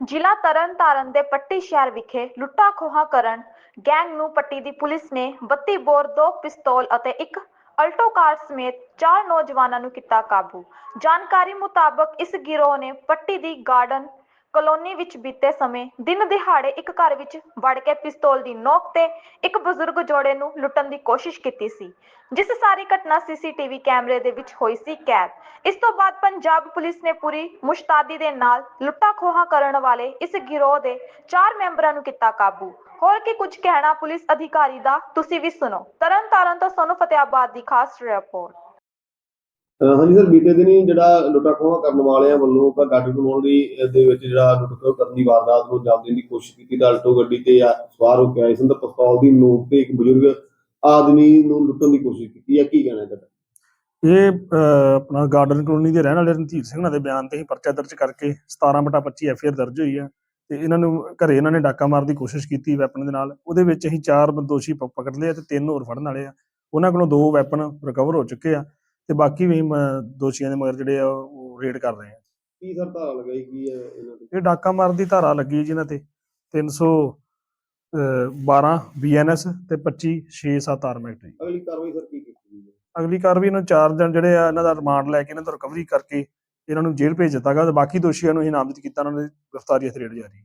ਜ਼ਿਲ੍ਹਾ ਤਰਨਤਾਰਨ ਦੇ ਪੱਟੀ ਸ਼ਹਿਰ ਵਿਖੇ ਲੁੱਟਾ ਖੋਹਾ ਕਰਨ ਗੈਂਗ ਨੂੰ ਪੱਟੀ ਦੀ ਪੁਲਿਸ ਨੇ 32 ਬੋਰ, ਦੋ ਪਿਸਤੌਲ ਅਤੇ ਇੱਕ ਅਲਟੋ ਕਾਰ ਸਮੇਤ ਚਾਰ ਨੌਜਵਾਨਾਂ ਨੂੰ ਕੀਤਾ ਕਾਬੂ। ਜਾਣਕਾਰੀ ਮੁਤਾਬਕ ਇਸ ਗਿਰੋਹ ਨੇ ਪੱਟੀ ਦੀ ਗਾਰਡਨ ਕਲੋਨੀ ਵਿੱਚ ਬੀਤੇ ਸਮੇਂ ਦਿਨ ਦਿਹਾੜੇ ਇੱਕ ਘਰ ਵਿੱਚ ਵੜ ਕੇ ਪਿਸਤੌਲ ਦੀ ਨੋਕ ਤੇ ਇੱਕ ਬਜ਼ੁਰਗ ਜੋੜੇ ਨੂੰ ਲੁੱਟਣ ਦੀ ਕੋਸ਼ਿਸ਼ ਕੀਤੀ ਸੀ, ਜਿਸ ਸਾਰੀ ਘਟਨਾ ਸੀਸੀਟੀਵੀ ਕੈਮਰੇ ਦੇ ਵਿੱਚ ਹੋਈ ਸੀ ਕੈਦ। ਇਸ ਤੋਂ ਬਾਅਦ ਪੰਜਾਬ ਪੁਲਿਸ ਨੇ ਪੂਰੀ ਮੁਸ਼ਤਾਦੀ ਦੇ ਨਾਲ ਲੁੱਟਾਂ ਖੋਹਾ ਕਰਨ ਵਾਲੇ ਇਸ ਗਿਰੋਹ ਦੇ ਚਾਰ ਮੈਂਬਰਾਂ ਨੂੰ ਕੀਤਾ ਕਾਬੂ। ਹੋਰ ਕੀ ਕੁਝ ਕਹਿਣਾ ਪੁਲਿਸ ਅਧਿਕਾਰੀ ਦਾ, ਤੁਸੀਂ ਵੀ ਸੁਣੋ। ਤਰਨ ਤਾਰਨ ਤੋਂ ਸੋਨੂੰ ਫਤਿਆਬਾਦ ਦੀ ਖਾਸ ਰਿਪੋਰਟ। ਹਾਂਜੀ ਸਰ ਬੀਤੇ ਦਿਨੀ ਜਿਹੜਾ ਲੁੱਟਾ ਕਰਨ ਵਾਲਿਆਂ ਵੱਲੋਂ ਤਾਂ ਗੱਡੀ ਬਣਾਉਣ ਦੇ ਵਿੱਚ ਜਿਹੜਾ ਲੁੱਟ ਕਰਨ ਦੀ ਵਾਰਦਾਤ ਨੂੰ ਅੰਜਾਮ ਦੇਣ ਦੀ ਕੋਸ਼ਿਸ਼ ਕੀਤੀ, ਤਾਂ ਅਲਟੋ ਗੱਡੀ ਤੇ ਸਵਾਰ ਹੋ ਕੇ ਆਏ ਸਨ ਤਾਂ ਪਿਸਤੌਲ ਦੀ ਨੋਕ ਤੇ ਇੱਕ ਬਜ਼ੁਰਗ ਆਦਮੀ ਨੂੰ ਲੁੱਟਣ ਦੀ ਕੋਸ਼ਿਸ਼ ਕੀਤੀ ਹੈ ਕੀ ਕਹਿਣਾ ਤੁਹਾਡਾ? ਇਹ ਆਪਣਾ ਗਾਰਡਨ ਕਲੋਨੀ ਦੇ ਰਹਿਣ ਵਾਲੇ ਰਣਧੀਰ ਸਿੰਘ ਨਾਲ ਦੇ ਬਿਆਨ ਤੇ ਹੀ ਪਰਚਾ ਦਰਜ ਕਰਕੇ 17 ਬਟਾ 25 ਐਫਆਰ ਦਰਜ ਹੋਈ ਆ। ਤੇ ਇਹਨਾਂ ਨੂੰ ਘਰੇ ਇਹਨਾਂ ਨੇ ਡਾਕਾ ਮਾਰਨ ਦੀ ਕੋਸ਼ਿਸ਼ ਕੀਤੀ ਵੈਪਨ ਦੇ ਨਾਲ। ਉਹਦੇ ਵਿੱਚ ਅਸੀਂ ਚਾਰ ਦੋਸ਼ੀ ਪਕੜ ਲਏ ਤੇ ਤਿੰਨ ਹੋਰ ਫੜਨ ਵਾਲੇ ਆ। ਉਹਨਾਂ ਕੋਲੋਂ ਦੋ ਵੈਪਨ ਰਿਕਵਰ ਹੋ ਚੁੱਕੇ ਆ। ਤੇ ਬਾਕੀ ਵੀ ਮ- ਦੋਸ਼ੀਆਂ ਦੇ ਮਗਰ ਜਿਹੜੇ ਆ ਉਹ ਰੇਡ ਕਰ ਰਹੇ ਆ। ਕੀ ਸਰ ਧਾਰਾ ਲਗਾਈ ਕੀ ਹੈ ਇਹਨਾਂ ਤੇ? ਇਹ ਡਾਕਾ ਮਾਰਨ ਦੀ ਧਾਰਾ ਲੱਗੀ ਹੈ ਜਿਨ੍ਹਾਂ ਤੇ। 312 ਬੀਐਨਐਸ ਤੇ 25 6 7 ਆਰਮੈਟ ਅਗਲੀ ਕਾਰਵਾਈ ਸਰ ਕੀ ਕੀਤੀ ਗਈ ਹੈ? ਅਗਲੀ ਕਾਰਵਾਈ ਇਹਨਾਂ ਚਾਰ ਜਣ ਜਿਹੜੇ ਆ ਇਹਨਾਂ ਦਾ ਰਿਮਾਂਡ ਲੈ ਕੇ ਇਹਨਾਂ ਤੋਂ ਰਿਕਵਰੀ ਕਰਕੇ ਇਹਨਾਂ ਨੂੰ ਜੇਲ੍ਹ ਭੇਜ ਦਿੱਤਾ ਗਿਆ ਤੇ ਬਾਕੀ ਦੋਸ਼ੀਆਂ ਨੂੰ ਨਾਮਜ਼ਦ ਕੀਤਾ ਉਹਨਾਂ ਦੀ ਗ੍ਰਿਫਤਾਰੀ ਹਥੇੜ ਜਾਰੀ ਹੈ।